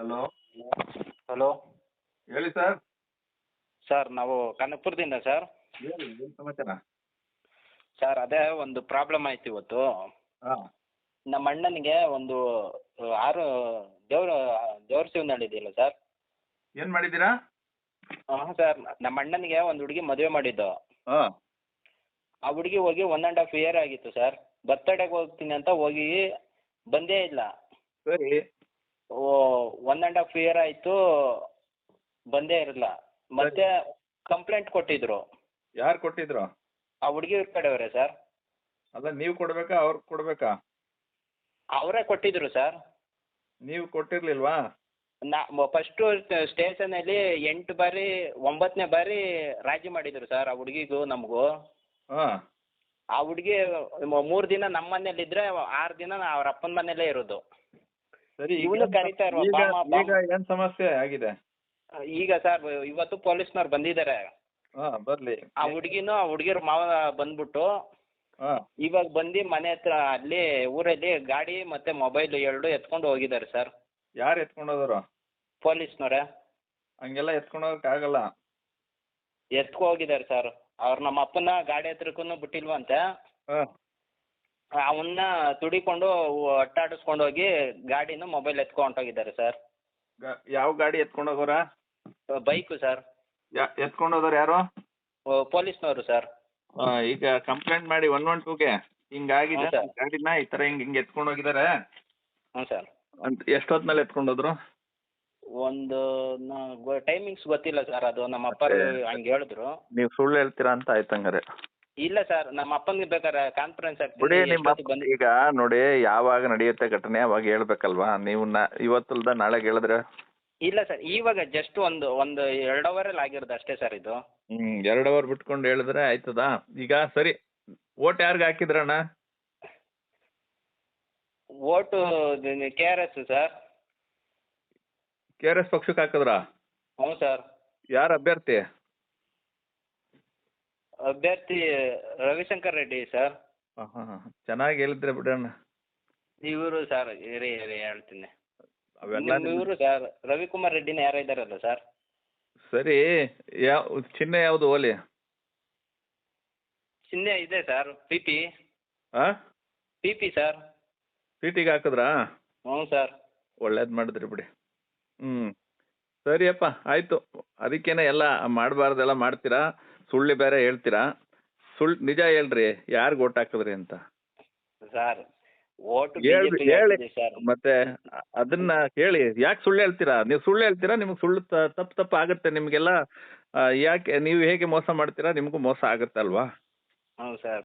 Hello? Hello? ಹೇಳಿ sir. Sir ನಾವು ಕನಕಪುರದಿಂದ ಸರ್. ಹೇಳಿ ಏನು ಸಮಾಚಾರ? ಸರ್ ಅದೇ ಒಂದು ಪ್ರಾಬ್ಲಮ್ ಆಯ್ತು ಇವತ್ತು. ಹಾಂ. ನಮ್ಮ ಅಣ್ಣನಿಗೆ ಒಂದು ಆರು ದೇವ್ರ ದೇವ್ರ ಶಿವನಹಳ್ಳಿ ಇದೆಯಲ್ಲ ಸರ್. ಏನು ಮಾಡಿದ್ದೀರಾ? ಹಾಂ ಸರ್ ನಮ್ಮ ಅಣ್ಣನಿಗೆ ಒಂದು ಹುಡುಗಿ ಮದುವೆ ಮಾಡಿದ್ದು. ಹಾಂ. ಆ ಹುಡುಗಿ ಹೋಗಿ ಒನ್ ಆ್ಯಂಡ್ ಹಾಫ್ ಇಯರ್ ಆಗಿತ್ತು ಸರ್. ಬರ್ತಡೇಗೆ ಹೋಗ್ತೀನಿ ಅಂತ ಹೋಗಿ ಬಂದೇ ಇಲ್ಲ. ಸರಿ. ಓ ಒನ್ ಆ್ಯಂಡ್ ಹಾಫ್ ಇಯರ್ ಆಯಿತು ಬಂದೇ ಇರಲಿಲ್ಲ. ಮತ್ತೆ ಕಂಪ್ಲೇಂಟ್ ಕೊಟ್ಟಿದ್ರು. ಯಾರು ಕೊಟ್ಟಿದ್ರು? ಆ ಹುಡುಗಿ ಕಡೆಯವರೇ ಸರ್ ಅಲ್ಲ ನೀವು ಕೊಡಬೇಕಾ ಅವ್ರು ಕೊಡಬೇಕಾ? ಅವರೇ ಕೊಟ್ಟಿದ್ರು ಸರ್ ನೀವು ಕೊಟ್ಟಿರ್ಲಿಲ್ವಾ? ನಾ ಫಸ್ಟು ಸ್ಟೇಷನಲ್ಲಿ ಎಂಟು ಬಾರಿ ಒಂಬತ್ತನೇ ಬಾರಿ ರಾಜಿ ಮಾಡಿದ್ರು ಸರ್ ಆ ಹುಡುಗಿಗೂ ನಮಗೂ. ಹಾಂ. ಆ ಹುಡುಗಿ ಮೂರು ದಿನ ನಮ್ಮ ಮನೇಲಿದ್ರೆ ಆರು ದಿನ ಅವ್ರ ಅಪ್ಪನ ಮನೇಲೇ ಇರೋದು. ಸರಿ ಈಗ ಇವ್ನು ಕರೀತಾ. ಏನು ಸಮಸ್ಯೆ ಆಗಿದೆ? ಈಗ ಸರ್ ಇವತ್ತು ಪೊಲೀಸ್ನವ್ರು ಬಂದಿದ್ದಾರೆ. ಹಾ ಬರಲಿ. ಆ ಹುಡುಗಿನೂ ಆ ಹುಡುಗಿರ ಮಾವ ಬಂದ್ಬಿಟ್ಟು ಇವಾಗ ಬಂದಿ ಮನೆ ಹತ್ರ ಅಲ್ಲಿ ಊರಲ್ಲಿ ಗಾಡಿ ಮತ್ತೆ ಮೊಬೈಲ್ ಎರಡು ಎತ್ಕೊಂಡು ಹೋಗಿದ್ದಾರೆ ಸರ್. ಯಾರು ಎತ್ಕೊಂಡು ಹೋದರು? ಪೊಲೀಸ್ನವರೇ. ಹಂಗೆಲ್ಲ ಎತ್ಕೊಂಡು ಹೋಗಕ್ಕಾಗಲ್ಲ ಎತ್ಕೊ ಹೋಗಿದ್ದಾರೆ ಸರ್. ಅವ್ರ ನಮ್ಮ ಅಪ್ಪನ ಗಾಡಿ ಹತ್ರಕ್ಕೂ ಬಿಟ್ಟಿಲ್ವಂತೆ. ಅವನ್ನ ತುಡಿಕೊಂಡು ಅಟ್ಟಾಡಿಸ್ಕೊಂಡು ಹೋಗಿ ಗಾಡಿನ ಮೊಬೈಲ್ ಎತ್ಕೊ ಹೊಂಟೋಗಿದ್ದಾರೆ ಸರ್ ಯಾವ ಗಾಡಿ ಎತ್ಕೊಂಡು ಹೋಗೋರ? ಬೈಕು ಸರ್ ಯಾ ಎತ್ಕೊಂಡು ಹೋದವ್ರು ಯಾರು? ಪೊಲೀಸ್ನವರು ಸರ್ ಈಗ ಕಂಪ್ಲೇಂಟ್ ಮಾಡಿ ಒನ್ ಒನ್ ಟೂಗೆ ಹಿಂಗಾಗಿದೆ ಹ್ಞೂ ಸರ್. ಗಾಡಿನ ಈ ತರ ಹಿಂಗ್ ಹಿಂಗೆ ಎತ್ಕೊಂಡು ಹೋಗಿದ್ದಾರೆ. ಹ್ಞೂ ಸರ್ ಅಂತ ಎಷ್ಟೊತ್ತಿನಲ್ಲಿ ಎತ್ಕೊಂಡು ಹೋದ್ರು? ಒಂದು ಟೈಮಿಂಗ್ಸ್ ಗೊತ್ತಿಲ್ಲ ಸರ್ ಅದು ನಮ್ಮ ಅಪ್ಪ ಹಂಗೆ ಹೇಳಿದ್ರು. ನೀವು ಸುಳ್ಳು ಹೇಳ್ತೀರಾ ಅಂತ ಆಯ್ತು ಹಂಗಾರೆ ಇಲ್ಲ ಸರ್ ನಮ್ಮ ಅಪ್ಪನಿಗೆ ಬೇಕಾದ್ರೆ ಕಾನ್ಫರೆನ್ಸ್ ಬಿಡಿ ನಿಮ್ಮ ಎಷ್ಟೊತ್ತಿಗೆ ಬಂದು ಈಗ ನೋಡಿ ಯಾವಾಗ ನಡೆಯುತ್ತೆ ಘಟನೆ ಅವಾಗ ಹೇಳ್ಬೇಕಲ್ವಾ? ನೀವು ನಾ- ಇವತ್ತಲ್ದ ನಾಳೆಗೆ ಹೇಳಿದ್ರೆ? ಇಲ್ಲ ಸರ್ ಇವಾಗ ಜಸ್ಟ್ ಒಂದು ಒಂದು ಎರಡು ಅವರಲ್ಲಿ ಆಗಿರೋದು ಅಷ್ಟೇ ಸರ್ ಇದು. ಹ್ಮ್ ಎರಡು ಅವರ್ ಬಿಟ್ಕೊಂಡು ಹೇಳಿದ್ರೆ ಆಯ್ತದಾ? ಈಗ ಸರಿ ಓಟ್ ಯಾರಿಗೆ ಹಾಕಿದ್ರಣ್ಣ? Vote K R S sir. K R S ಪಕ್ಷಕ್ಕೆ ಹಾಕಿದ್ರಾ? ಹ್ಞೂ ಸರ್. ಯಾರು ಅಭ್ಯರ್ಥಿ? ಅಭ್ಯರ್ಥಿ ರವಿಶಂಕರ್ ರೆಡ್ಡಿ ಸರ್. ಹಾಂ ಹಾಂ ಹಾಂ ಚೆನ್ನಾಗಿ ಹೇಳಿದ್ರೆ ಬಿಡಣ್ಣ ಇವರು ಸರ್ ಇರಿ ಇರಿ ಹೇಳ್ತೀನಿ. ಅವೆಲ್ಲ ನಿಮ್ಮ ಇವರು ಸರ್ ರವಿಕುಮಾರ್ ರೆಡ್ಡಿನ ಯಾರು ಇದ್ದಾರಲ್ಲ ಸರ್? ಸರಿ ಯಾವ ಚಿಹ್ನೆ ಯಾವುದು ಓಲಿ? ಚಿಹ್ನೆ ಇದೆ ಸರ್ ಪಿ ಪಿ ಹಾಂ ಪಿ ಪಿ ಸರ್. ಸೀಟಿಗೆ ಹಾಕಿದ್ರಾ? ಹ್ಞೂ ಸರ್. ಒಳ್ಳೇದು ಮಾಡಿದ್ರಿ ಬಿಡಿ. ಹ್ಞೂ ಸರಿಯಪ್ಪ ಆಯಿತು. ಅದಕ್ಕೇನೆ ಎಲ್ಲ ಮಾಡಬಾರ್ದೆಲ್ಲ ಮಾಡ್ತೀರಾ? ಸುಳ್ಳು ಬೇರೆ ಹೇಳ್ತೀರಾ? ಸುಳ್ ನಿಜ ಹೇಳ್ರಿ ಯಾರಿಗೆ ಓಟ್ ಹಾಕಿದ್ರಿ ಅಂತ? ಸರ್ ಓಟು ಹೇಳ್ರಿ ಬಿಜೆಪಿ ಹೇಳಿ ಮತ್ತೆ ಅದನ್ನ ಹೇಳಿ ಯಾಕೆ ಸುಳ್ಳು ಹೇಳ್ತೀರಾ? ನೀವು ಸುಳ್ಳು ಹೇಳ್ತೀರಾ? ನಿಮ್ಗೆ ಸುಳ್ಳು ತಪ್ಪು ತಪ್ಪು ಆಗುತ್ತೆ. ನಿಮಗೆಲ್ಲ ಯಾಕೆ ನೀವು ಹೇಗೆ ಮೋಸ ಮಾಡ್ತೀರಾ? ನಿಮಗೂ ಮೋಸ ಆಗುತ್ತಲ್ವಾ ಹ್ಞೂ ಸರ್.